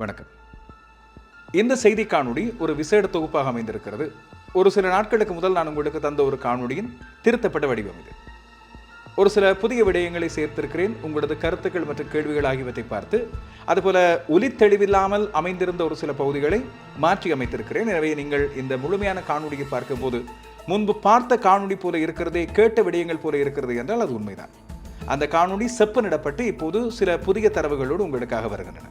வணக்கம். இந்த செய்தி காணொளி ஒரு விசேட தொகுப்பாக அமைந்திருக்கிறது. ஒரு சில நாட்களுக்கு முதல் நான் உங்களுக்கு தந்த ஒரு காணொளியின் திருத்தப்பட்ட வடிவம் இது. ஒரு சில புதிய விடயங்களை சேர்த்திருக்கிறேன். உங்களது கருத்துக்கள் மற்றும் கேள்விகள் ஆகியவற்றை பார்த்து அதுபோல ஒலி தெளிவில்லாமல் அமைந்திருந்த ஒரு சில பகுதிகளை மாற்றி அமைத்திருக்கிறேன். எனவே நீங்கள் இந்த முழுமையான காணொலியை பார்க்கும்போது முன்பு பார்த்த காணொலி போல இருக்கிறதே கேட்ட விடயங்கள் போல இருக்கிறது என்றால் அது உண்மைதான். அந்த காணொளி செப்பனிடப்பட்டு இப்போது சில புதிய தரவுகளோடு உங்களுக்காக வருகின்றன.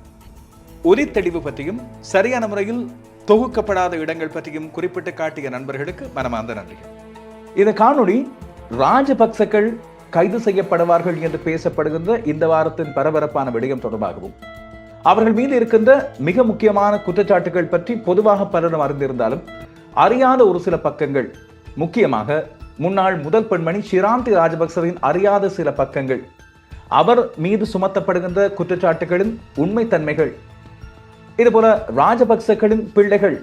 ஒலி பற்றியும் சரியான முறையில் தொகுக்கப்படாத இடங்கள் பற்றியும் குறிப்பிட்டு காட்டிய நண்பர்களுக்கு மனமார்ந்த நன்றிகள். இந்த காணொளி ராஜபக்சக்கள் கைது செய்யப்படுவார்கள் என்று பேசப்படுகின்ற இந்த வாரத்தின் பரபரப்பான விடயம் தொடர்பாகவும் அவர்கள் மீது இருக்கின்ற மிக முக்கியமான குற்றச்சாட்டுகள் பற்றி பொதுவாக பலரும் அறிந்திருந்தாலும் அறியாத ஒரு சில பக்கங்கள் முக்கியமாக முன்னாள் முதல் பெண்மணி ஷிராந்தி ராஜபக்சவின் அறியாத சில பக்கங்கள் அவர் மீது சுமத்தப்படுகின்ற குற்றச்சாட்டுகளின் உண்மைத்தன்மைகள் இதுபோல ராஜபக்சகளின் பிள்ளைகள்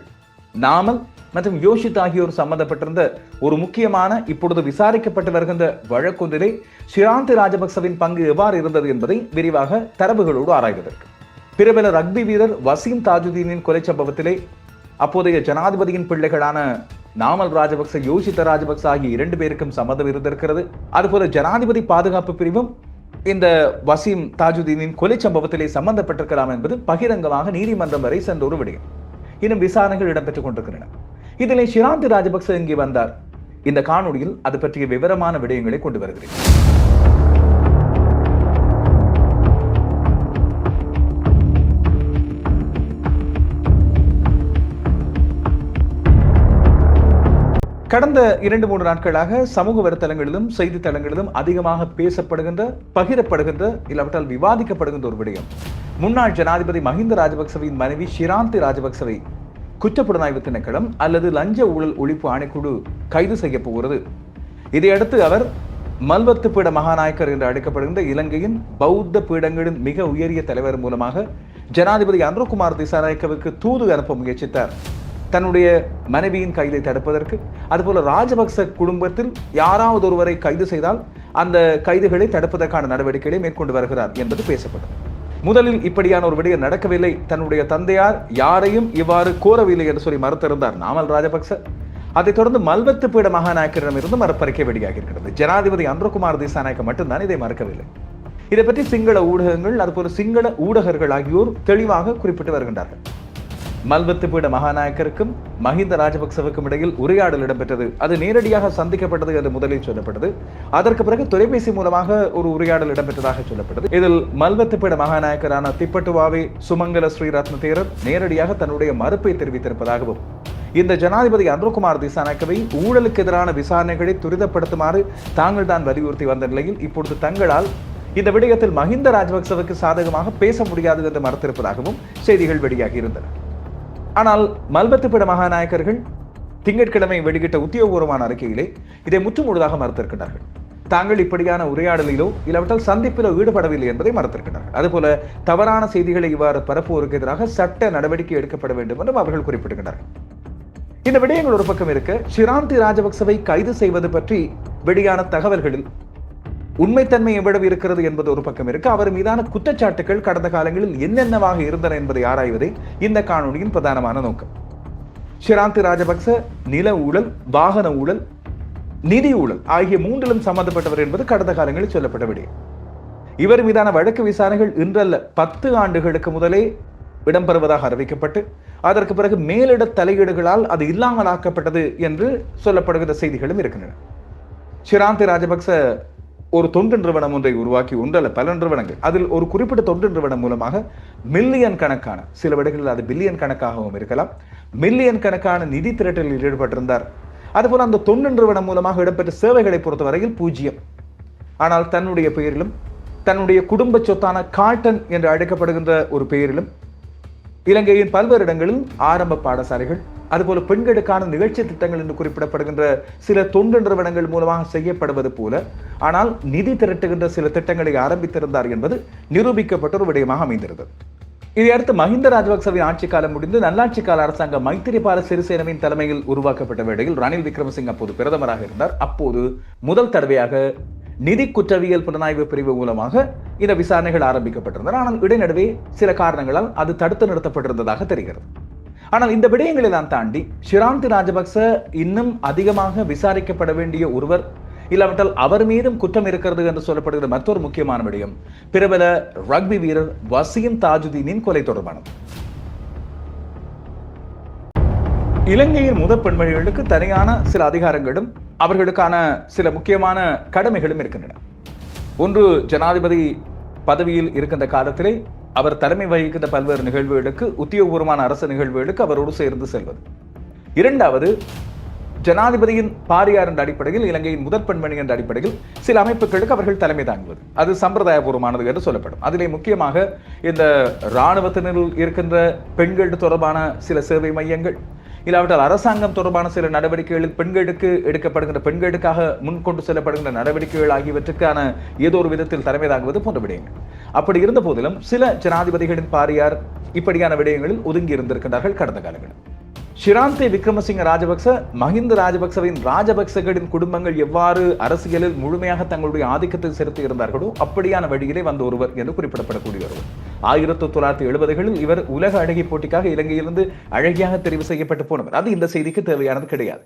நாமல் மற்றும் யோஷித் ஆகியோர் சம்பந்தப்பட்டிருந்த ஒரு முக்கியமான இப்பொழுது விசாரிக்கப்பட்டு வருகின்ற வழக்கொன்றிலே ஷிராந்த் ராஜபக்சவின் பங்கு எவ்வாறு இருந்தது என்பதை விரிவாக தரவுகளோடு ஆராய்வதற்கு. பிரபல ரக்பி வீரர் வசீம் தாஜுதீனின் கொலை சம்பவத்திலே அப்போதைய ஜனாதிபதியின் பிள்ளைகளான நாமல் ராஜபக்ச யோஷித்த ராஜபக்ச ஆகிய இரண்டு பேருக்கும் சம்மதம் இருந்திருக்கிறது. அதுபோல ஜனாதிபதி பாதுகாப்பு பிரிவும் இந்த வசீம் தாஜுதீனின் கொலை சம்பவத்திலே சம்பந்தப்பட்டிருக்கலாம் என்பது பகிரங்கமாக நீதிமன்றம் வரை சென்ற ஒரு விடயம். இன்னும் விசாரணைகள் இடம்பெற்றுக் கொண்டிருக்கின்றன. இதிலே ஷிராந்தி ராஜபக்ச இங்கே வந்தார்? இந்த காணொலியில் அது பற்றிய விவரமான விடயங்களை கொண்டு வருகிறேன். கடந்த இரண்டு மூன்று நாட்களாக சமூக வலைத்தளங்களிலும் செய்தித்தளங்களிலும் அதிகமாக பேசப்படுகின்ற பகிரப்படுகின்ற இல்லாவிட்டால் விவாதிக்கப்படுகின்ற ஒரு விடயம். முன்னாள் ஜனாதிபதி மஹிந்த ராஜபக்சவின் மனைவி ஷிராந்தி ராஜபக்சவை குற்றப்புலனாய்வு திணைக்களம் அல்லது லஞ்ச ஊழல் ஒழிப்பு ஆணைக்குழு கைது செய்ய போகிறது. இதையடுத்து அவர் மல்வத்து பீட மகாநாயக்கர் என்று அழைக்கப்படுகின்ற இலங்கையின் பௌத்த பீடங்களின் மிக உயரிய தலைவர் மூலமாக ஜனாதிபதி அன்ருகுமார் திசாநாயக்கவுக்கு தூது அனுப்ப முயற்சித்தார். தன்னுடைய மனைவியின் கைதை தடுப்பதற்கு. அதுபோல ராஜபக்ச குடும்பத்தில் யாராவது ஒருவரை கைது செய்தால் அந்த கைதுகளை தடுப்பதற்கான நடவடிக்கைகளை மேற்கொண்டு வருகிறார் என்பது பேசப்பட்டது. முதலில் இப்படியான ஒரு விடயம் நடக்கவில்லை. தன்னுடைய தந்தையார் யாரையும் இவ்வாறு கோரவில்லை என்று சொல்லி மறுத்திருந்தார் நாமல் ராஜபக்ச. அதைத் தொடர்ந்து மல்வத்து பீட மகாநாயக்கரிடமிருந்து மறுப்பறிக்கை வெளியாகி இருக்கிறது ஜனாதிபதி அன்றகுமார் திசாநாயக்க மட்டும்தான் இதை மறுக்கவில்லை. இதை பற்றி சிங்கள ஊடகங்கள் அதுபோல சிங்கள ஊடகர்கள் ஆகியோர் தெளிவாக குறிப்பிட்டு வருகின்றார்கள். மல்வத்துப்பீட மகாநாயக்கருக்கும் மஹிந்த ராஜபக்சவுக்கும் இடையில் உரையாடல் இடம்பெற்றது. அது நேரடியாக சந்திக்கப்பட்டது என்று முதலில் சொல்லப்பட்டது. அதற்கு பிறகு தொலைபேசி மூலமாக ஒரு உரையாடல் இடம்பெற்றதாக சொல்லப்பட்டது. இதில் மல்வத்துப்பீட மகாநாயக்கரான திப்பட்டுவாவே சுமங்கல ஸ்ரீரத்ன தேரர் நேரடியாக தன்னுடைய மறுப்பை தெரிவித்திருப்பதாகவும் இந்த ஜனாதிபதி அன்ருகுமார் திசாநாயக்கவை ஊழலுக்கு எதிரான விசாரணைகளை துரிதப்படுத்துமாறு தாங்கள் தான் வலியுறுத்தி வந்த நிலையில் இப்பொழுது தங்களால் இந்த விடயத்தில் மஹிந்த ராஜபக்சவுக்கு சாதகமாக பேச முடியாது என்று மறுத்திருப்பதாகவும் செய்திகள் வெளியாகி இருந்தன. ஆனால் மல்பத்துப்பிட மகாநாயக்கர்கள் திங்கட்கிழமை வெளியிட்ட உத்தியோகபூர்வமான அறிக்கையிலே இதை முற்றுமுழுதாக மறுத்திருக்கிறார்கள் தாங்கள் இப்படியான உரையாடலிலோ இல்லாவிட்டால் சந்திப்பிலோ ஈடுபடவில்லை என்பதை மறுத்திருக்கிறார்கள் அதுபோல தவறான செய்திகளை இவ்வாறு பரப்புவோருக்கு எதிராக சட்ட நடவடிக்கை எடுக்கப்பட வேண்டும் என்றும் அவர்கள் குறிப்பிடுகின்றனர் இந்த விடயங்கள் ஒரு பக்கம் இருக்க ஷிராந்தி ராஜபக்சவை கைது செய்வது பற்றி வெளியான தகவல்களில் உண்மைத்தன்மை எவ்வளவு இருக்கிறது என்பது ஒரு பக்கம் இருக்கு. அவர் மீதான குற்றச்சாட்டுகள் கடந்த காலங்களில் என்னென்னவாக இருந்தன என்பதை ஆராய்வதே இந்த காணொலியின் பிரதானமான நோக்கம். ஷிராந்தி ராஜபக்ச நில ஊழல் வாகன ஊழல் நிதி ஊழல் ஆகிய மூன்றிலும் சம்பந்தப்பட்டவர் என்பது கடந்த காலங்களில் சொல்லப்பட்ட விடயம் இவர் மீதான வழக்கு விசாரணைகள் இன்றல்ல பத்து ஆண்டுகளுக்கு முதலே இடம்பெறுவதாக அறிவிக்கப்பட்டு அதற்கு பிறகு மேலிட தலையீடுகளால் அது இல்லாமலாக்கப்பட்டது என்று சொல்லப்படுகிற செய்திகளும் இருக்கின்றன. ஷிராந்தி ராஜபக்ச ஒரு தொண்டு நிறுவனம் ஒன்றை உருவாக்கி ஒன்றல்ல பல நிறுவனங்கள். அதில் ஒரு குறிப்பிட்ட தொண்டு நிறுவனம் மூலமாக மில்லியன் கணக்கான சில விடைகளில் அது பில்லியன் கணக்காகவும் இருக்கலாம். மில்லியன் கணக்கான நிதி திரட்டலில் ஈடுபட்டிருந்தார். அதுபோல் அந்த தொண்டு நிறுவனம் மூலமாக இடம்பெற்ற சேவைகளை பொறுத்தவரையில் பூஜ்ஜியம் ஆனால் தன்னுடைய பெயரிலும் தன்னுடைய குடும்ப சொத்தான காட்டன் என்று அழைக்கப்படுகின்ற ஒரு பெயரிலும் இலங்கையின் பல்வேறு இடங்களில் ஆரம்ப பாடசாலைகள் அதுபோல பெண்களுக்கான நிகழ்ச்சி திட்டங்கள் என்று குறிப்பிடப்படுகின்ற சில தொண்டு நிறுவனங்கள் மூலமாக செய்யப்படுவது போல ஆனால் நிதி திரட்டுகின்ற சில திட்டங்களை ஆரம்பித்திருந்தார் என்பது நிரூபிக்கப்பட்ட ஒரு விடயமாக அமைந்திருந்தது. இதையடுத்து மஹிந்த ராஜபக்சவின் ஆட்சி காலம் முடிந்து நல்லாட்சி கால அரசாங்கம் மைத்திரிபால சிறிசேனவின் தலைமையில் உருவாக்கப்பட்ட வேளையில் ரணில் விக்ரமசிங் அப்போது பிரதமராக இருந்தார். அப்போது முதல் தடவையாக நிதி குற்றவியல் புலனாய்வு பிரிவு மூலமாக இந்த விசாரணைகள் ஆரம்பிக்கப்பட்டிருந்தன. ஆனால் இடைநடுவே சில காரணங்களால் அது தடுத்து நிறுத்தப்பட்டிருந்ததாக தெரிகிறது. ஆனால் இந்த விடயங்களை தான் தாண்டி ஷிராந்தி ராஜபக்ச இன்னும் அதிகமாக விசாரிக்கப்பட வேண்டிய ஒருவர் இல்லாவிட்டால் அவர் மீதும் குற்றம் இருக்கிறது என்று சொல்லப்படுகிற மற்றொரு முக்கியமான விடயம் பிரபல ரக்பி வீரர் வசீம் தாஜுதீனின் கொலை தொடர்பானது. இலங்கையின் முத பெண்மொழிகளுக்கு தனியான சில அதிகாரங்களும் அவர்களுக்கான சில முக்கியமான கடமைகளும் இருக்கின்றன. ஒன்று ஜனாதிபதி பதவியில் இருக்கின்ற காலத்திலே அவர் தலைமை வகிக்கின்ற பல்வேறு நிகழ்வுகளுக்கு உத்தியோகபூர்வமான அரசு நிகழ்வுகளுக்கு அவரோடு சேர்ந்து செல்வது. இரண்டாவது ஜனாதிபதியின் பாரியார் என்ற அடிப்படையில் இலங்கையின் முதற் பெண்மணி என்ற அடிப்படையில் சில அமைப்புகளுக்கு அவர்கள் தலைமை தாங்குவது. அது சம்பிரதாயபூர்வமானது என்று சொல்லப்படும். அதிலே முக்கியமாக இந்த இராணுவத்தினரில் இருக்கின்ற பெண்கள் தொடர்பான சில சேவை மையங்கள் இல்லாவிட்டால் அரசாங்கம் தொடர்பான சில நடவடிக்கைகளில் பெண்களுக்கு எடுக்கப்படுகின்ற பெண்களுக்காக முன்கொண்டு செல்லப்படுகின்ற நடவடிக்கைகள் ஆகியவற்றுக்கான ஏதோ ஒரு விதத்தில் தலைமையாகுவது போன்ற விடயங்கள். அப்படி இருந்த போதிலும் சில ஜனாதிபதிகளின் பாரியார் இப்படியான விடயங்களில் ஒதுங்கி இருந்திருக்கின்றார்கள் கடந்த காலங்களில். ஷிராந்தே விக்ரமசிங்க ராஜபக்ச மஹிந்த ராஜபக்சவின் ராஜபக்சகளின் குடும்பங்கள் எவ்வாறு அரசியலில் முழுமையாக தங்களுடைய ஆதிக்கத்தை செலுத்தி இருந்தார்களோ அப்படியான வழியிலே வந்த ஒருவர் என்று குறிப்பிடப்படக்கூடிய ஒருவர். ஆயிரத்தி தொள்ளாயிரத்தி எழுபதுகளில் இவர் உலக அழகி போட்டிக்காக இலங்கையிலிருந்து அழகியாக தெரிவு செய்யப்பட்டு போனவர். அது இந்த செய்திக்கு தேவையானது கிடையாது.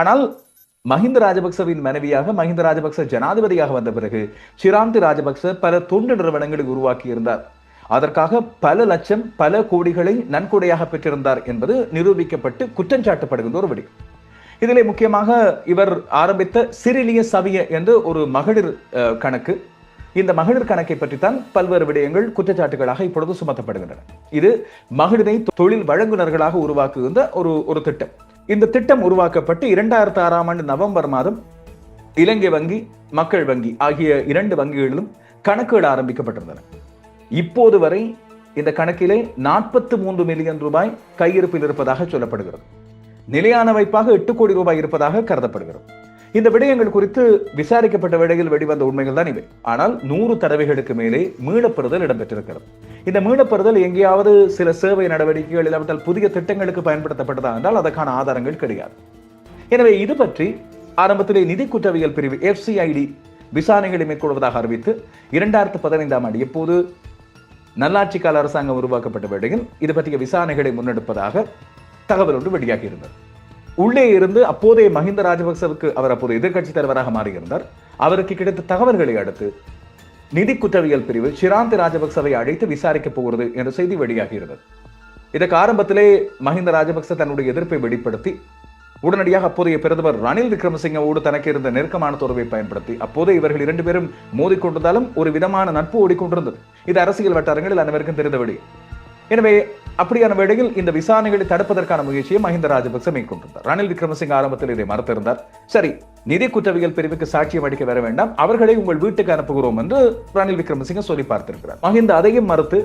ஆனால் மஹிந்த ராஜபக்சவின் மனைவியாக மஹிந்த ராஜபக்ச ஜனாதிபதியாக வந்த பிறகு சிராந்தி ராஜபக்ச பல தொண்டு நிறுவனங்களை உருவாக்கியிருந்தார். அதற்காக பல லட்சம் பல கோடிகளை நன்கொடையாக பெற்றிருந்தார் என்பது நிரூபிக்கப்பட்டு குற்றஞ்சாட்டப்படுகின்ற ஒரு விடயம். இதிலே முக்கியமாக இவர் ஆரம்பித்த சிறிலிய சவிய என்று ஒரு மகளிர் கணக்கு. இந்த மகளிர் கணக்கை பற்றித்தான் பல்வேறு விடயங்கள் குற்றச்சாட்டுகளாக இப்பொழுது சுமத்தப்படுகின்றன. இது மகளிரை தொழில் வழங்குனர்களாக உருவாக்குகின்ற ஒரு ஒரு திட்டம். இந்த திட்டம் உருவாக்கப்பட்டு இரண்டாயிரத்தி ஆறாம் ஆண்டு நவம்பர் மாதம் இலங்கை வங்கி மக்கள் வங்கி ஆகிய இரண்டு வங்கிகளிலும் கணக்குகள் ஆரம்பிக்கப்பட்டிருந்தன. இப்போது வரை இந்த கணக்கிலே நாற்பத்து மூன்று மில்லியன் ரூபாய் கையிருப்பில் இருப்பதாக சொல்லப்படுகிறது. நிலையான வைப்பாக எட்டு கோடி ரூபாய் இருப்பதாக கருதப்படுகிறது. இந்த விடயங்கள் குறித்து விசாரிக்கப்பட்ட வேளையில் வெளிவந்த உண்மைகள் தான் இவை. ஆனால் நூறு தடவைகளுக்கு மேலே மீளப்பெறுதல் இடம்பெற்றிருக்கிறது. இந்த மீளப்பெறுதல் எங்கேயாவது சில சேவை நடவடிக்கைகள் இல்லாவிட்டால் புதிய திட்டங்களுக்கு பயன்படுத்தப்பட்டதா என்றால் அதற்கான ஆதாரங்கள் கிடையாது. எனவே இது பற்றி ஆரம்பத்திலே நிதி குற்றவியல் பிரிவு எஃப்சிஐடி விசாரணைகளை மேற்கொள்வதாக அறிவித்து இரண்டாயிரத்து பதினைந்தாம் ஆண்டு எப்போது நல்லாட்சி கால அரசாங்கம் உருவாக்கப்பட்ட வேளையில் இது பற்றிய விசாரணைகளை முன்னெடுப்பதாக தகவல் ஒன்று வெளியாகி இருந்தது. உள்ளே இருந்து அப்போதைய மஹிந்த ராஜபக்சவுக்கு அவர் அப்போது எதிர்கட்சி தலைவராக மாறியிருந்தார். அவருக்கு கிடைத்த தகவல்களை அடுத்து நிதி குற்றவியல் பிரிவு சிராந்த் ராஜபக்சவை அழைத்து விசாரிக்கப் போகிறது என்ற செய்தி வெளியாகிறது இதற்கு ஆரம்பத்திலே மஹிந்த ராஜபக்ச தன்னுடைய எதிர்ப்பை வெளிப்படுத்தி உடனடியாக அப்போதைய பிரதமர் ரணில் விக்ரமசிங்கவோடு தனக்கு இருந்த நெருக்கமான தொடர்பை பயன்படுத்தி அப்போதே இவர்கள் இரண்டு பேரும் மோதிக்கொண்டிருந்தாலும் ஒரு விதமான நட்பு ஓடிக்கொண்டிருந்தது. இது அரசியல் வட்டாரங்களில் அனைவருக்கும் தெரிந்தபடி எனவே அப்படியான வேளையில் இந்த விசாரணைகளை தடுப்பதற்கான முயற்சியை மஹிந்த ராஜபக்ச மேற்கொண்டிருந்தார். ரணில் விக்ரமசிங்க ஆரம்பத்தில் இதை மறுத்திருந்தார். சரி நிதி குற்றவியல் பிரிவுக்கு சாட்சியம் அளிக்க வர வேண்டாம். அவர்களை உங்கள் வீட்டுக்கு அனுப்புகிறோம் என்று ரணில் விக்ரமசிங்க சொல்லி பார்த்திருக்கிறார். மஹிந்த அதையும் மறுத்து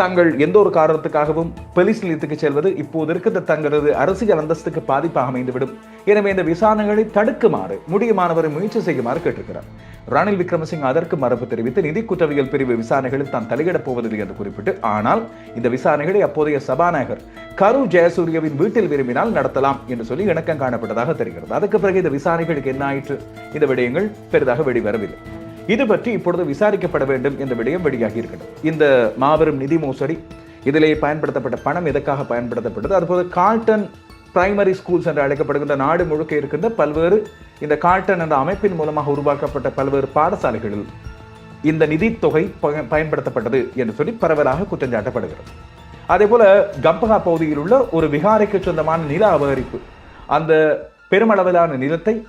தாங்கள் எந்த ஒரு காரணத்துக்காகவும் போலீஸ் நிலையத்துக்கு செல்வது இப்போது இருக்கின்ற தங்களது அரசியல் அந்தஸ்துக்கு பாதிப்பாக அமைந்துவிடும். எனவே இந்த விசாரணைகளை தடுக்குமாறு முடியுமானவரை முயற்சி செய்யுமாறு கேட்டிருக்கிறார். ரணில் விக்ரமசிங் அதற்கு மறுப்பு தெரிவித்து நிதி குற்றவியல் பிரிவு விசாரணைகளில் தான் தலையிடப் போவதில்லை என்று குறிப்பிட்டு ஆனால் இந்த விசாரணைகளை அப்போதைய சபாநாயகர் கரு ஜெயசூரியவின் வீட்டில் விரும்பினால் நடத்தலாம் என்று சொல்லி இணக்கம் காணப்பட்டதாக தெரிகிறது. அதுக்கு பிறகு இந்த விசாரணைகளுக்கு என்ன ஆயிற்று? இந்த விடயங்கள் பெரிதாக வெளிவரவில்லை. இது பற்றி இப்பொழுது விசாரிக்கப்பட வேண்டும் என்ற விடயம் வெளியாகி இருக்கிறது. இந்த மாபெரும் நிதி மோசடி இதிலே பயன்படுத்தப்பட்ட பணம் எதற்காக பயன்படுத்தப்பட்டது? அதுபோல கால்டன் பிரைமரி ஸ்கூல்ஸ் என்று அழைக்கப்படுகின்ற நாடு முழுக்க இருக்கின்ற பல்வேறு இந்த காட்டன் என்ற அமைப்பின் மூலமாக உருவாக்கப்பட்ட பல்வேறு பாடசாலைகளில் இந்த நிதித்தொகை பய- பயன்படுத்தப்பட்டது என்று சொல்லி பரவலாக குற்றஞ்சாட்டப்படுகிறது. அதே போல கம்பகா பகுதியில் உள்ள ஒரு விகாரைக்கு சொந்தமான நில அபகரிப்பு அந்த பெருமளவிலான நிலத்தை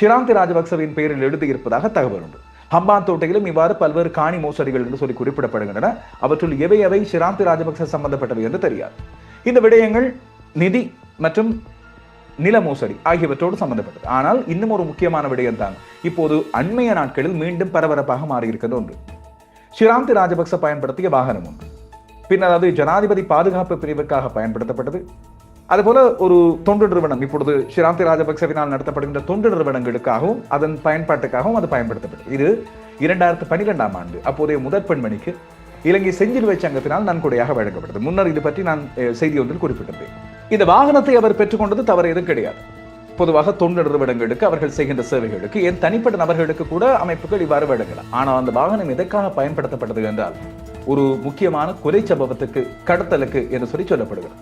சிராந்தி ராஜபக்சவின் பெயரில் எழுதியிருப்பதாக தகவல் உண்டு. ஹம்பாந்தோட்டையிலும் இவ்வாறு பல்வேறு காணி மோசடிகள் என்று சொல்லி குறிப்பிடப்படுகின்றன. அவற்றுள் எவை எவை சிராந்தி ராஜபக்ச சம்பந்தப்பட்டவை என்று தெரியாது. இந்த விடயங்கள் நிதி மற்றும் நில மோசடி ஆகியவற்றோடு சம்பந்தப்பட்டது. ஆனால் இன்னும் ஒரு முக்கியமான விடயம் தான். இப்போது அண்மைய நாட்களில் மீண்டும் பரபரப்பாக மாறியிருக்கிறது ஒன்று. ஷிராந்தி ராஜபக்ச பயன்படுத்திய வாகனம் ஒன்று. பின்னர் அது ஜனாதிபதி பாதுகாப்பு பிரிவுக்காக பயன்படுத்தப்பட்டது. அதுபோல ஒரு தொண்டு நிறுவனம் இப்பொழுது ஷிராந்தி ராஜபக்சவினால் நடத்தப்படுகின்ற தொண்டு நிறுவனங்களுக்காகவும் அதன் பயன்பாட்டுக்காகவும் அது பயன்படுத்தப்பட்டது. இது இரண்டாயிரத்து பன்னிரெண்டாம் ஆண்டு அப்போதைய முதற் பெண்மணிக்கு இலங்கை செஞ்சிலுவை சங்கத்தினால் நன்கொடையாக வழங்கப்பட்டது. முன்னர் இது பற்றி நான் செய்தி ஒன்றில் குறிப்பிட்டிருந்தேன் இந்த வாகனத்தை அவர் பெற்றுக்கொண்டது தவறு எதுவும் கிடையாது. பொதுவாக தொண்டு நிறுவனங்களுக்கு அவர்கள் செய்கின்ற சேவைகளுக்கு ஏன் தனிப்பட்ட நபர்களுக்கு கூட அமைப்புகள் இவ்வாறு வழங்கலாம். ஆனால் அந்த வாகனம் எதற்காக பயன்படுத்தப்பட்டது என்றால் ஒரு முக்கியமான கொலை சம்பவத்துக்கு கடத்தலுக்கு என்று சொல்லி சொல்லப்படுகிறது.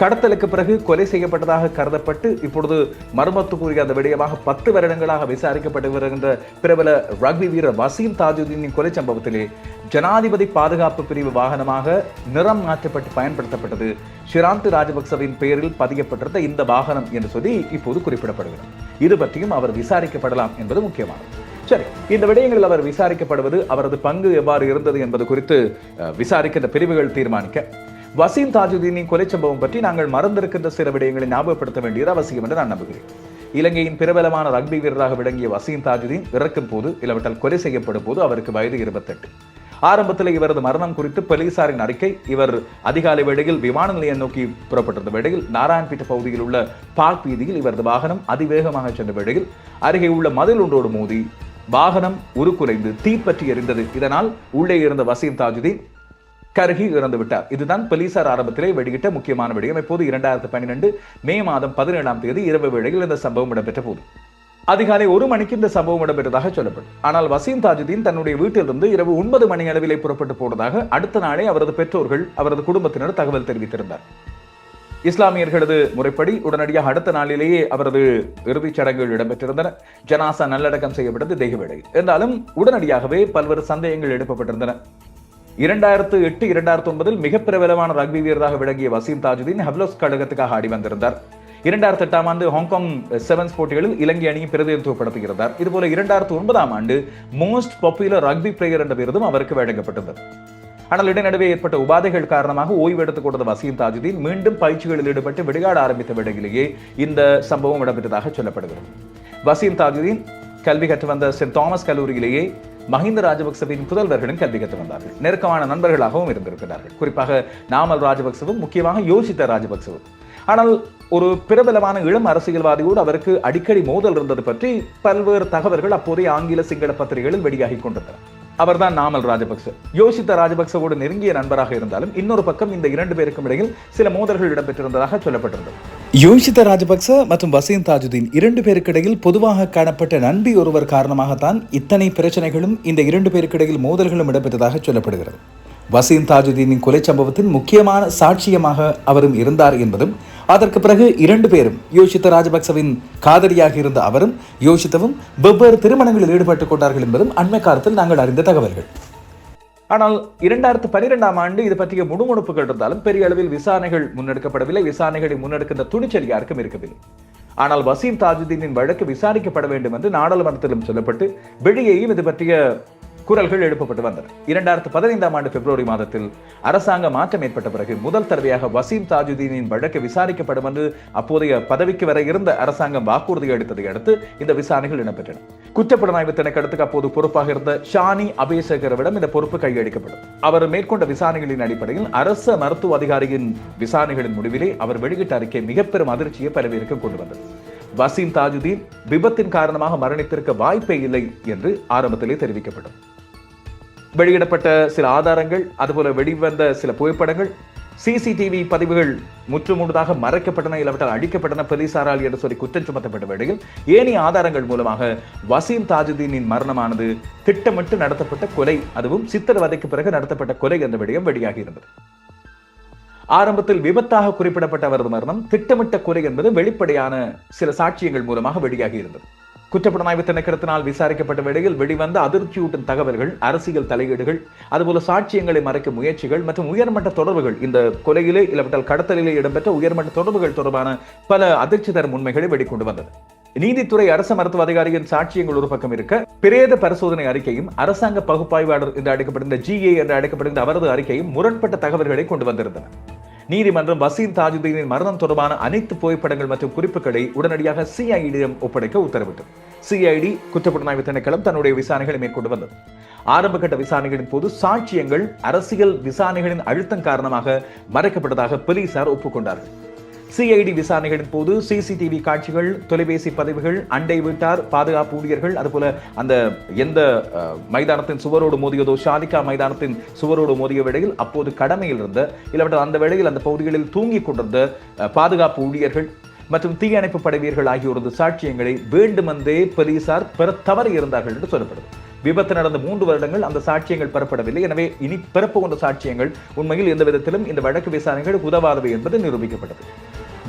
கடத்தலுக்கு பிறகு கொலை செய்யப்பட்டதாக கருதப்பட்டு இப்பொழுது மர்மத்துக்குரிய அந்த விடயமாக பத்து வருடங்களாக விசாரிக்கப்பட்டு வருகின்ற பிரபல ரக்பி வீரர் வசீம் தாஜுதீனின் கொலை சம்பவத்திலே ஜனாதிபதி பாதுகாப்பு பிரிவு வாகனமாக நிறம் மாற்றப்பட்டு பயன்படுத்தப்பட்டது. ஷிராந்த் ராஜபக்சவின் பெயரில் பதியப்பட்டிருந்த இந்த வாகனம் என்று சொல்லி இப்போது குறிப்பிடப்படுகிறது. இது பற்றியும் அவர் விசாரிக்கப்படலாம் என்பது முக்கியமானது. சரி இந்த விடயங்களில் அவர் விசாரிக்கப்படுவது அவரது பங்கு எவ்வாறு இருந்தது என்பது குறித்து விசாரிக்கின்ற பிரிவுகள் தீர்மானிக்க வசீம் தாஜுதீனின் கொலை சம்பவம் பற்றி நாங்கள் மறந்திருக்கின்ற சில விடயங்களை ஞாபகப்படுத்த வேண்டியது அவசியம் என்று நான் நம்புகிறேன். இலங்கையின் பிரபலமான ரக்பி வீரராக விளங்கிய வசீம் தாஜுதீன் இறக்கும் போது இல்லாவிட்டால் கொலை செய்யப்படும் போது அவருக்கு வயது இருபத்தெட்டு. ஆரம்பத்தில் இவரது மரணம் குறித்து போலீசாரின் அறிக்கை இவர் அதிகாலை வேளையில் விமான நிலையம் நோக்கி புறப்பட்டிருந்த வேளையில் நாராயண்பீட்ட பகுதியில் உள்ள பார்க் வீதியில் இவரது வாகனம் அதிவேகமாக சென்ற வேளையில் அருகே உள்ள மதில் ஒன்றோடு மோதி வாகனம் உருக்குறைந்து தீப்பற்றி எரிந்தது இதனால் உள்ளே இருந்த வசீம் தாஜுதீன் கருகி இறந்து விட்டார். இதுதான் போலீசார் ஆரம்பத்திலே வெளியிட்ட முக்கியமான விடயம். இப்போது இரண்டாயிரத்து பன்னிரண்டு மே மாதம் பதினேழாம் தேதி இரவு வேளையில் இந்த சம்பவம் இடம்பெற்ற போது. அதிகாலை ஒரு மணிக்கு இந்த சம்பவம் இடம்பெற்றதாக சொல்லப்படும். ஆனால் வசீம் தாஜுதீன் தன்னுடைய வீட்டிலிருந்து இரவு ஒன்பது மணி அளவிலே புறப்பட்டு போனதாக அடுத்த நாளே அவரது பெற்றோர்கள் அவரது குடும்பத்தினர் தகவல் தெரிவித்திருந்தார். இஸ்லாமியர்களது முறைப்படி உடனடியாக அடுத்த நாளிலேயே அவரது இறுதிச் சடங்குகள் இடம்பெற்றிருந்தன. ஜனாசா நல்லடக்கம் செய்யப்பட்டது தெய்வவேடை என்றாலும் உடனடியாகவே பல்வேறு சந்தேகங்கள் எழுப்பப்பட்டிருந்தன. இரண்டாயிரத்து எட்டு இரண்டாயிரத்து ஒன்பதில் மிக பிரபலமான ரக்பி வீரராக விளங்கிய வசீம் தாஜுதீன் ஹவ்லோஸ் கழகத்துக்காக ஆடி வந்திருந்தார். இரண்டாயிரத்தி எட்டாம் ஆண்டு ஹாங்காங் செவன்ஸ் போட்டிகளில் இலங்கை அணியை பிரதிநிதித்துவப்படுத்துகிறார் இதுபோல இரண்டாயிரத்து ஒன்பதாம் ஆண்டு மோஸ்ட் பாப்புலர் ரக்பி பிளேயர் என்ற விருதும் அவருக்கு வழங்கப்பட்டது ஆனால் இடைநடுவே ஏற்பட்ட உபாதைகள் காரணமாக ஓய்வு எடுத்துக் கொண்டது வசீம் தாஜுதீன் மீண்டும் பயிற்சிகளில் ஈடுபட்டு விளையாட ஆரம்பித்த வேளையிலேயே இந்த சம்பவம் இடம்பெற்றதாக சொல்லப்படுகிறது. வசீம் தாஜுதீன் கல்வி கற்று வந்த சென்ட் தாமஸ் கல்லூரியிலேயே மஹிந்த ராஜபக்சவின் புதல்வர்களும் கல்வி கற்று வந்தார்கள். நெருக்கமான நண்பர்களாகவும் இருந்திருக்கிறார்கள். குறிப்பாக நாமல் ராஜபக்சவும் முக்கியமாக யோசித்த ராஜபக்சவும். ஆனால் ஒரு பிரபலமான இளம் அரசியல்வாதியோடு அவருக்கு அடிக்கடி மோதல் இருந்தது பற்றி பல்வேறு தகவல்கள் அப்போதைய ஆங்கில சிங்கள பத்திரிகைகளில் வெளியாகி கொண்டிருந்தன. அவர்தான் நாமல் ராஜபக்ச. யோசித்த ராஜபக்சவோடு நெருங்கிய நண்பராக இருந்தாலும் இன்னொரு பக்கம் இந்த இரண்டு பேருக்கும் இடையில் சில மோதல்கள் இடம்பெற்றிருந்ததாக சொல்லப்பட்டிருந்தது யோசித்த ராஜபக்ச மற்றும் வசீம் தாஜுதீன் இரண்டு பேருக்கிடையில் பொதுவாக காணப்பட்ட நண்பி ஒருவர் காரணமாகத்தான் இத்தனை பிரச்சனைகளும் இந்த இரண்டு பேருக்கிடையில் மோதல்களும் இடம்பெற்றதாக சொல்லப்படுகிறது. வசீம் தாஜுதீனின் கொலை சம்பவத்தின் முக்கியமான சாட்சியமாக அவரும் இருந்தார் என்பதும் அதற்கு பிறகு இரண்டு பேரும் யோசித்த ராஜபக்சவின் காதலியாக இருந்த அவரும் யோசித்தவும் வெவ்வேறு திருமணங்களில் ஈடுபட்டுக் கொண்டார்கள் என்பதும் அண்மை காலத்தில் நாங்கள் அறிந்த தகவல்கள். ஆனால் இரண்டாயிரத்து பனிரெண்டாம் ஆண்டு இது பற்றிய முணுமுணுப்புகள் இருந்தாலும் பெரிய அளவில் விசாரணைகள் முன்னெடுக்கப்படவில்லை. விசாரணைகளை முன்னெடுக்கின்ற துணிச்சல் யாருக்கும் இருக்கவில்லை. ஆனால் வசீம் தாஜுதீனின் வழக்கு விசாரிக்கப்பட வேண்டும் என்று நாடாளுமன்றத்திலும் சொல்லப்பட்டு வெளியேயும் இது பற்றிய குரல்கள் எழுப்பப்பட்டு வந்தன. இரண்டாயிரத்து பதினைந்தாம் ஆண்டு பிப்ரவரி மாதத்தில் அரசாங்க மாற்றம் ஏற்பட்ட பிறகு முதல் தடவையாக வசீம் தாஜுதீனின் வழக்கு விசாரிக்கப்படும் என்று அப்போதைய பதவிக்கு வர இருந்த அரசாங்கம் வாக்குறுதி அளித்ததை அடுத்து இந்த விசாரணைகள் இடம்பெற்றன. குற்றப்புலனாய்வு திணைக்களத்துக்கு அப்போது பொறுப்பாக இருந்த ஷானி அபேசகரவிடம் இந்த பொறுப்பு கையளிக்கப்படும். அவர் மேற்கொண்ட விசாரணைகளின் அடிப்படையில் அரச மருத்துவ அதிகாரியின் விசாரணைகளின் முடிவிலே அவர் வெளியிட்ட அறிக்கை மிக பெரும் அதிர்ச்சியை பரவியிருக்க கொண்டு வந்தது. வசீம் தாஜுதீன் விபத்தின் காரணமாக மரணித்திருக்க வாய்ப்பே இல்லை என்று ஆரம்பத்திலே தெரிவிக்கப்பட்டது. வெளியிடப்பட்ட சில ஆதாரங்கள் அதுபோல வெளிவந்த சில புகைப்படங்கள் சிசிடிவி பதிவுகள் முற்றுமுழுதாக மறைக்கப்பட்டன இல்லாவிட்டால் அழிக்கப்பட்டன பெரிசாரால் என்று சொல்லி குற்றம் சுமத்தப்பட்ட வேளையில் ஏனைய ஆதாரங்கள் மூலமாக வசீம் தாஜுதீனின் மரணமானது திட்டமிட்டு நடத்தப்பட்ட கொலை அதுவும் சித்திரவதைக்கு பிறகு நடத்தப்பட்ட கொலை என்ற விடயம் வெளியாகி இருந்தது. ஆரம்பத்தில் விபத்தாக குறிப்பிடப்பட்ட அவரது மரணம் திட்டமிட்ட கொலை என்பது வெளிப்படையான சில சாட்சியங்கள் மூலமாக வெளியாகி இருந்தது. குற்றப்புலனாய்வு திணைக்களத்தினால் விசாரிக்கப்பட்ட வேளையில் வெளிவந்த அதிர்ச்சியூட்டும் தகவல்கள் அரசியல் தலையீடுகள் அதுபோல சாட்சியங்களை மறைக்கும் முயற்சிகள் மற்றும் உயர்மட்ட தொடர்புகள். இந்த கொலையிலே இல்லாவிட்டால் கடத்தலிலே இடம்பெற்ற உயர்மட்ட தொடர்புகள் தொடர்பான பல அதிர்ச்சி தரும் உண்மைகளை வெளிக்கொண்டு வந்தது. நீதித்துறை அரச மருத்துவ அதிகாரியின் சாட்சியங்கள் ஒரு பக்கம் இருக்க பிரேத பரிசோதனை அறிக்கையும் அரசாங்க பகுப்பாய்வாளர் என்று அழைக்கப்படுகின்ற ஜிஏ என்று அழைக்கப்படுகின்ற அவரது அறிக்கையும் முரண்பட்ட தகவல்களை கொண்டு வந்திருந்தன. நீதிமன்றம் வசீம் தாஜுதீனின் மரணம் தொடர்பான அனைத்து புகைப்படங்கள் மற்றும் குறிப்புகளை உடனடியாக சிஐடியிடம் ஒப்படைக்க உத்தரவிட்டது. சிஐடி குற்றப்புலனாய்வு திணைக்களம் தன்னுடைய விசாரணைகளை மேற்கொண்டு வந்தது. ஆரம்பகட்ட விசாரணைகளின் போது சாட்சியங்கள் அரசியல் விசாரணைகளின் அழுத்தம் காரணமாக மறைக்கப்பட்டதாக போலீசார் ஒப்புக்கொண்டார்கள். சிஐடி விசாரணைகளின் போது சிசிடிவி காட்சிகள் தொலைபேசி பதிவுகள் அண்டை வீட்டார் பாதுகாப்பு ஊழியர்கள் அதுபோல அந்த எந்த மைதானத்தின் சுவரோடு மோதியதோ ஷாலிகா மைதானத்தின் சுவரோடு மோதிய வேளையில் அப்போது கடமையில் இருந்த இல்லாவிட்டால் அந்த வேளையில் அந்த பகுதிகளில் தூங்கிக் கொண்டிருந்த பாதுகாப்பு ஊழியர்கள் மற்றும் தீயணைப்பு படை வீரர்கள் ஆகியோரது சாட்சியங்களை வேண்டுமென்றே போலீசார் பெற தவறி இருந்தார்கள் என்று சொல்லப்படுது. விபத்து நடந்த மூன்று வருடங்கள் அந்த சாட்சியங்கள் பெறப்படவில்லை. எனவே இனி பெறப்போகின்ற சாட்சியங்கள் உண்மையில் எந்த விதத்திலும் இந்த வழக்கு விசாரணைகள் உதவாதவை என்பது நிரூபிக்கப்பட்டது.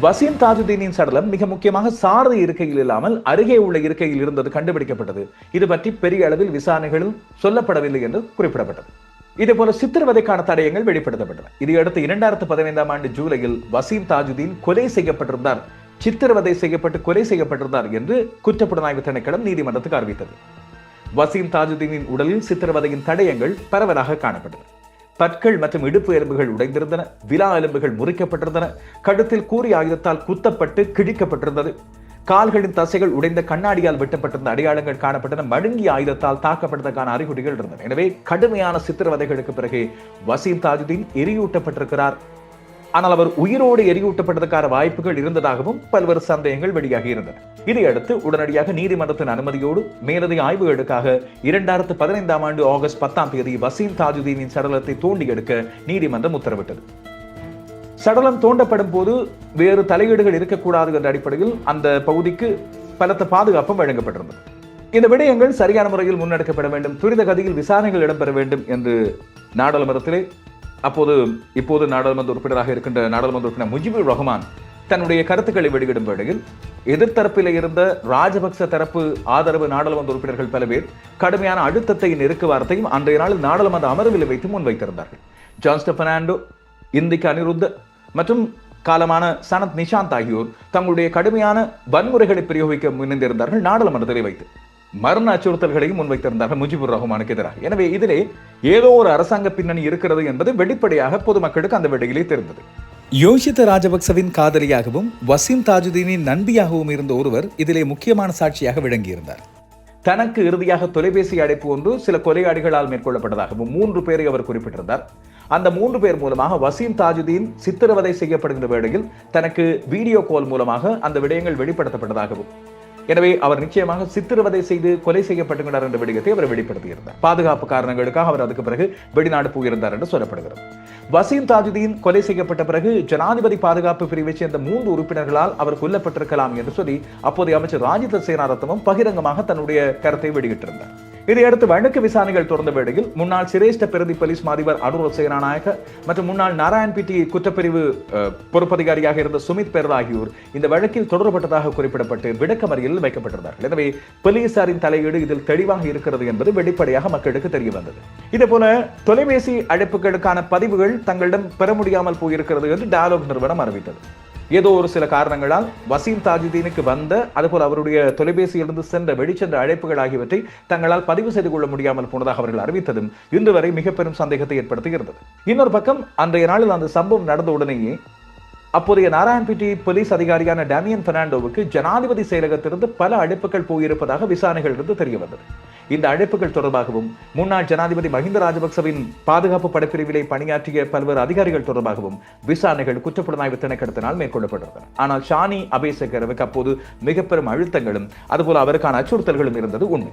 வசீம் தாஜுதீனின் சடலம் மிக முக்கியமாக சாரதி இருக்கையில் இல்லாமல் அருகே உள்ள இருக்கையில் இருந்தது கண்டுபிடிக்கப்பட்டது. இது பற்றி பெரிய அளவில் விசாரணைகளில் சொல்லப்படவில்லை என்று குறிப்பிடப்பட்டது. இதேபோல சித்திரவதைக்கான தடயங்கள் வெளிப்படுத்தப்பட்டன. இதையடுத்து இரண்டாயிரத்து பதினைந்தாம் ஆண்டு ஜூலையில் வசீம் தாஜுதீன் கொலை செய்யப்பட்டிருந்தார். சித்திரவதை செய்யப்பட்டு கொலை செய்யப்பட்டிருந்தார் என்று குற்றப்புலனாய்வு திணைக்களம் நீதிமன்றத்துக்கு அறிவித்தது. வசீம் தாஜுதீனின் உடலில் சித்திரவதையின் தடயங்கள் பரவலாக காணப்பட்டன. பற்கள் மற்றும் இடுப்பு எலும்புகள் உடைந்திருந்தன. விலா எலும்புகள் முறிக்கப்பட்டிருந்தன. கழுத்தில் கூறிய ஆயுதத்தால் குத்தப்பட்டு கிழிக்கப்பட்டிருந்தது. கால்களின் தசைகள் உடைந்த கண்ணாடியால் வெட்டப்பட்டிருந்த அடையாளங்கள் காணப்பட்டன. மழுங்கிய ஆயுதத்தால் தாக்கப்பட்டதற்கான அறிகுறிகள் இருந்தன. எனவே கடுமையான சித்திரவதைகளுக்கு பிறகு வசீம் தாஜுதீன் எரியூட்டப்பட்டிருக்கிறார். ஆனால் அவர் உயிரோடு எரியூட்டப்பட்டதற்கான வாய்ப்புகள் இருந்ததாகவும் பல்வேறு சந்தேகங்கள் வெளியாகி இருந்தன. இதையடுத்து உடனடியாக நீதிமன்றத்தின் அனுமதியோடு மேலதிக ஆய்வுகளுக்காக இரண்டாயிரத்து பதினைந்தாம் ஆண்டு ஆகஸ்ட் பத்தாம் தேதி வசீம் தாஜுதீனின் சடலத்தை தோண்டி எடுக்க நீதிமன்றம் உத்தரவிட்டது. சடலம் தோண்டப்படும் போது வேறு தலையீடுகள் இருக்கக்கூடாது என்ற அடிப்படையில் அந்த பகுதிக்கு பலத்த பாதுகாப்பும் வழங்கப்பட்டிருந்தது. இந்த விடயங்கள் சரியான முறையில் முன்னெடுக்கப்பட வேண்டும் துரித கதியில் விசாரணைகள் இடம்பெற வேண்டும் என்று நாடாளுமன்றத்திலே அப்போது இப்போது நாடாளுமன்ற உறுப்பினராக இருக்கின்ற நாடாளுமன்ற உறுப்பினர் முஜிபுர் ரஹ்மான் தன்னுடைய கருத்துக்களை வெளியிடும் வேளையில் எதிர்த்தரப்பில் இருந்த ராஜபக்ச தரப்பு ஆதரவு நாடாளுமன்ற உறுப்பினர்கள் பல பேர் கடுமையான அழுத்தத்தை நெருக்குவாரத்தையும் அன்றைய நாள் நாடாளுமன்ற அமர்வில் வைத்து முன்வைத்திருந்தார்கள். ஜான்ஸ்ட பெர்னாண்டோ இந்திக்கு அனிருத்த மற்றும் காலமான சனத் நிஷாந்த் ஆகியோர் தங்களுடைய கடுமையான வன்முறைகளை பிரயோகிக்க முன்னிருந்தார்கள் நாடாளுமன்றத்தில் வைத்து மரண அச்சுறுத்தல்களையும் முன்வைத்திருந்தார்கள் முஜிபுர் ரஹ்மானுக்கு எதிராக. எனவே இதிலே ஏதோ ஒரு அரசாங்க பின்னணி இருக்கிறது என்பது வெளிப்படையாக பொதுமக்களுக்கு அந்த வேளையிலே தெரிந்தது. யோஷித ராஜபக்சவின் காதலியாகவும் வசீம் தாஜுதீனின் நண்பியாகவும் இருந்த ஒருவர் இதிலே முக்கியமான சாட்சியாக விளங்கியிருந்தார். தனக்கு இறுதியாக தொலைபேசி அழைப்பு ஒன்று சில கொலையாளிகளால் மேற்கொள்ளப்பட்டதாகவும் மூன்று பேரை அவர் குறிப்பிட்டிருந்தார். அந்த மூன்று பேர் மூலமாக வசீம் தாஜுதீன் சித்திரவதை செய்யப்படுகின்ற வேளையில் தனக்கு வீடியோ கால் மூலமாக அந்த விடயங்கள் வெளிப்படுத்தப்பட்டதாகவும் எனவே அவர் நிச்சயமாக சித்திரவதை செய்து கொலை செய்யப்பட்டுகிறார் என்ற விடயத்தை அவர் வெளிப்படுத்தியிருந்தார். பாதுகாப்பு காரணங்களுக்காக அவர் அதுக்கு பிறகு வெளிநாடு போயிருந்தார் என்று சொல்லப்படுகிறது. வசீம் தாஜுதீன் கொலை செய்யப்பட்ட பிறகு ஜனாதிபதி பாதுகாப்பு பிரிவைச் சேர்ந்த மூன்று உறுப்பினர்களால் அவர் கொல்லப்பட்டிருக்கலாம் என்று சொல்லி அப்போதைய அமைச்சர் ராஜித சேனாரத்னமும் பகிரங்கமாக தன்னுடைய கருத்தை வெளியிட்டிருந்தார். இதையடுத்து வழக்கு விசாரணைகள் தொடர்ந்த வேளையில் முன்னாள் சிரேஷ்ட பிரதி போலீஸ் மாதிபர் அனுர சேனாநாயக மற்றும் முன்னாள் நாராயண்பிட்டி குற்றப்பிரிவு பொறுப்பதிகாரியாக இருந்த சுமித் பெர்லா ஆகியோர் இந்த வழக்கில் தொடரப்பட்டதாக குறிப்பிடப்பட்டு விடக்கமறியில் வைக்கப்பட்டிருந்தார்கள். எனவே போலீசாரின் தலையீடு இதில் தெளிவாக இருக்கிறது என்பது வெளிப்படையாக மக்களுக்கு தெரிய வந்தது. இதே போல தொலைபேசி அழைப்புகளுக்கான பதிவுகள் தங்களிடம் பெற முடியாமல் போயிருக்கிறது என்று டயலாக் நிறுவனம் அறிவித்தது. ஏதோ ஒரு சில காரணங்களால் வசீம் தாஜுதீனுக்கு வந்த அதுபோல் அவருடைய தொலைபேசியிலிருந்து சென்ற வெளிச்சென்ற அழைப்புகள் ஆகியவற்றை தங்களால் பதிவு செய்து கொள்ள முடியாமல் போனதாக அவர்கள் அறிவித்ததும் இன்று வரை மிக பெரும் சந்தேகத்தை ஏற்படுத்துகிறது. இன்னொரு பக்கம் அன்றைய நாளில் அந்த சம்பவம் நடந்த உடனேயே அப்போதைய நாராயண்பிட்டி போலீஸ் அதிகாரியான டேமியன் பெர்னாண்டோவுக்கு ஜனாதிபதி செயலகத்திலிருந்து பல அழைப்புகள் போயிருப்பதாக விசாரணைகளிலிருந்து தெரிய வந்தது இந்த அழைப்புகள் தொடர்பாகவும் முன்னாள் ஜனாதிபதி மஹிந்த ராஜபக்சவின் பாதுகாப்பு படைப்பிரிவிலே பணியாற்றிய பல்வேறு அதிகாரிகள் தொடர்பாகவும் விசாரணைகள் குற்றப்புலனாய்வு திணைக்கடத்தினால் மேற்கொள்ளப்பட்டிருந்தன. ஆனால் ஷானி அபேசகரவுக்கு அப்போது மிக பெரும் அழுத்தங்களும் அதுபோல அவருக்கான அச்சுறுத்தல்களும் இருந்தது உண்மை.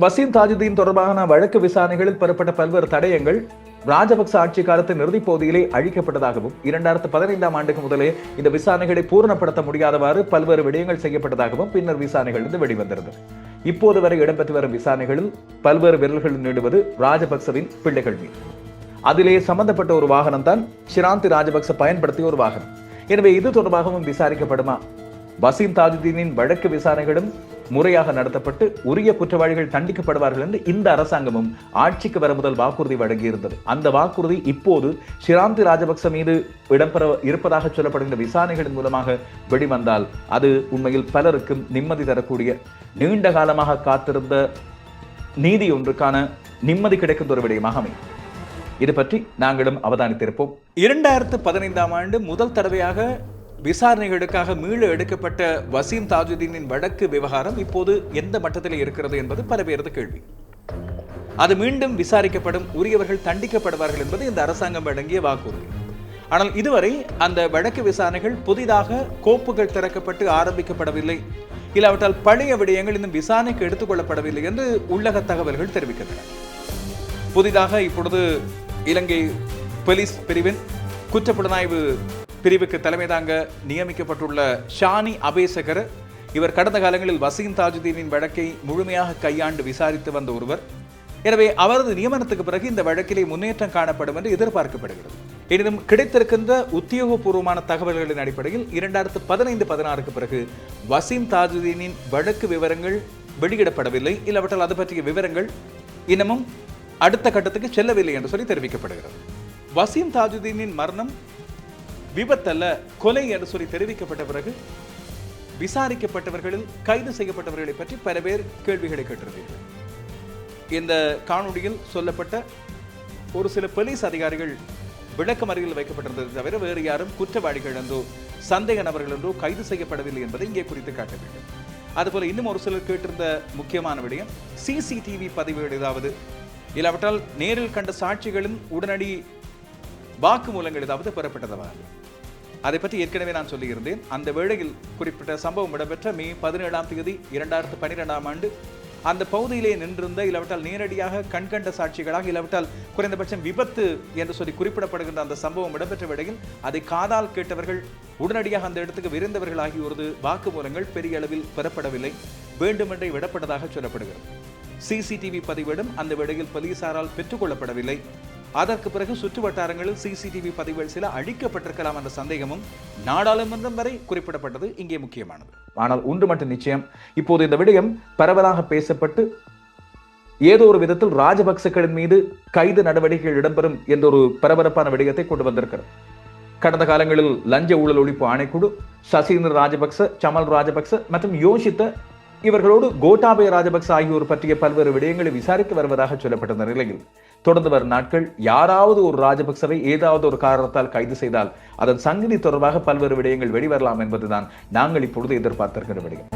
வசீம் தாஜுதீன் தொடர்பான வழக்கு விசாரணைகளில் பெறப்பட்ட பல்வேறு தடயங்கள் ராஜபக்ச ஆட்சி காலத்தின் இறுதிப் பகுதியிலே அழிக்கப்பட்டதாகவும் இரண்டாயிரத்து பதினைந்தாம் ஆண்டுக்கு முதலே இந்த விசாரணைகளை பூரணப்படுத்த முடியாதவாறு பல்வேறு விடயங்கள் செய்யப்பட்டதாகவும் பின்னர் விசாரணைகளிலிருந்து வெளிவந்திருந்தது. இப்போது வரை இடம்பெற்று வரும் விசாரணைகளில் பல்வேறு விரல்கள் நீடுவது ராஜபக்சவின் பிள்ளைகள் மீது. அதிலே சம்பந்தப்பட்ட ஒரு வாகனம் தான் ஷிராந்தி ராஜபக்ச பயன்படுத்திய ஒரு வாகனம். எனவே இது தொடர்பாகவும் விசாரிக்கப்படுமா? வசீம் தாஜுதீனின் வழக்கு விசாரணைகளும் முறையாக நடத்தப்பட்டு உரிய குற்றவாளிகள் தண்டிக்கப்படுவார்கள் என்று இந்த அரசாங்கமும் ஆட்சிக்கு வர முதல் வாக்குறுதி வழங்கியிருந்தது அந்த வாக்குறுதி இப்போது ஷிராந்தி ராஜபக்ச மீது இடம்பெற இருப்பதாக சொல்லப்படுகின்ற விசாரணைகளின் மூலமாக வெளிவந்தால் அது உண்மையில் பலருக்கும் நிம்மதி தரக்கூடிய நீண்ட காலமாக காத்திருந்த நீதி ஒன்றுக்கான நிம்மதி கிடைக்கும் ஒரு விடயமாக அமையும். இது பற்றி நாங்களும் அவதானித்திருப்போம். இரண்டாயிரத்து பதினைந்தாம் ஆண்டு முதல் தடவையாக விசாரணைகளுக்காக மீள எடுக்கப்பட்ட வசீம் தாஜுதீனின் வழக்கு விவகாரம் இப்போது எந்த மட்டத்தில் இருக்கிறது என்பது பல பேரது கேள்வி. அது மீண்டும் விசாரிக்கப்படும் உரியவர்கள் தண்டிக்கப்படுவார்கள் என்பது இந்த அரசாங்கம் வழங்கிய வாக்குறுதி. ஆனால் இதுவரை அந்த வழக்கு விசாரணைகள் புதிதாக கோப்புகள் திறக்கப்பட்டு ஆரம்பிக்கப்படவில்லை. இல்லாவிட்டால் பழைய விடயங்கள் இன்னும் விசாரணைக்கு எடுத்துக்கொள்ளப்படவில்லை என்று உள்ளக தகவல்கள் தெரிவிக்கின்றன. புதிதாக இப்பொழுது இலங்கை போலீஸ் பிரிவின் குற்றப்புலனாய்வு பிரிவுக்கு தலைமை தாங்க நியமிக்கப்பட்டுள்ள ஷானி அபேசகர். இவர் கடந்த காலங்களில் வசீம் தாஜுதீனின் வழக்கை முழுமையாக கையாண்டு விசாரித்து வந்த ஒருவர். எனவே அவரது நியமனத்துக்கு பிறகு இந்த வழக்கிலே முன்னேற்றம் காணப்படும் என்று எதிர்பார்க்கப்படுகிறது. எனினும் கிடைத்திருக்கின்ற உத்தியோகபூர்வமான தகவல்களின் அடிப்படையில் இரண்டாயிரத்து பதினைந்து பதினாறுக்கு பிறகு வசீம் தாஜுதீனின் வழக்கு விவரங்கள் வெளியிடப்படவில்லை. இல்லாவிட்டால் அது பற்றிய விவரங்கள் இன்னமும் அடுத்த கட்டத்துக்கு செல்லவில்லை என்று சொல்லி தெரிவிக்கப்படுகிறது. வசீம் தாஜுதீனின் மரணம் விபத்தல்ல கொலை என்று சொல்லி தெரிவிக்கப்பட்ட பிறகு விசாரிக்கப்பட்டவர்களில் கைது செய்யப்பட்டவர்களை பற்றி பல பேர் கேள்விகளை கேட்டிருந்தீர்கள். இந்த காணொலியில் சொல்லப்பட்ட ஒரு சில போலீஸ் அதிகாரிகள் விளக்கமறியலில் வைக்கப்பட்டிருந்தது தவிர வேறு யாரும் குற்றவாளிகள் என்றோ சந்தேக நபர்கள் என்றோ கைது செய்யப்படவில்லை என்பதை இங்கே குறித்து காட்ட வேண்டும். அதுபோல இன்னும் ஒரு சிலர் கேட்டிருந்த முக்கியமான விடயம் சிசிடிவி பதிவேடு ஏதாவது. இல்லாவிட்டால் நேரில் கண்ட சாட்சிகளின் உடனடி வாக்குமூலங்கள் ஏதாவது பெறப்பட்டதவா அதை பற்றி ஏற்கனவே நான் சொல்லியிருந்தேன். அந்த வேளையில் குறிப்பிட்ட சம்பவம் இடம்பெற்ற மே பதினேழாம் தேதி இரண்டாயிரத்து பன்னிரெண்டாம் ஆண்டு. அந்த பகுதியிலே நின்றிருந்த இல்லாவிட்டால் நேரடியாக கண்கண்ட சாட்சிகளாக இல்லாவிட்டால் குறைந்தபட்சம் விபத்து என்று சொல்லி குறிப்பிடப்படுகின்ற அந்த சம்பவம் இடம்பெற்ற வேளையில் அதை காதால் கேட்டவர்கள் உடனடியாக அந்த இடத்துக்கு விரைந்தவர்கள் ஆகியோரது வாக்குமூலங்கள் பெரிய அளவில் பெறப்படவில்லை. வேண்டுமென்றே விடப்பட்டதாக சொல்லப்படுகிறது. சிசிடிவி பதிவேடும் அந்த வேளையில் போலீசாரால் பெற்றுக்கொள்ளப்படவில்லை அதற்கு பிறகு சுற்று வட்டாரங்களில் சிசிடிவி பதிவுகள் சில அழிக்கப்பட்டிருக்கலாம் என்ற சந்தேகமும் நாடாளுமன்றம் வரை குறிப்பிடப்பட்டது. இங்கே முக்கியமானது. ஆனால் ஒன்று மட்டும் நிச்சயம். இப்போது இந்த விடயம் பரவலாக பேசப்பட்டு ஏதோ ஒரு விதத்தில் ராஜபக்சக்களின் மீது கைது நடவடிக்கைகள் இடம்பெறும் என்ற ஒரு பரபரப்பான விடயத்தை கொண்டு வந்திருக்கிறது. கடந்த காலங்களில் லஞ்ச ஊழல் ஒழிப்பு ஆணைக்குழு சசீந்திர ராஜபக்ச சமல் ராஜபக்ச மற்றும் யோசித்த இவர்களோடு கோட்டாபய ராஜபக்ச ஆகியோர் பற்றிய பல்வேறு விடயங்களை விசாரித்து வருவதாக சொல்லப்பட்டிருந்த நிலையில் தொடர்ந்து வரும் நாட்கள் யாராவது ஒரு ராஜபக்சவை ஏதாவது ஒரு காரணத்தால் கைது செய்தால் அதன் சங்கிலி தொடர்பாக பல்வேறு விடயங்கள் வெளிவரலாம் என்பதுதான் நாங்கள் இப்பொழுது எதிர்பார்த்திருக்கிற விடயம்.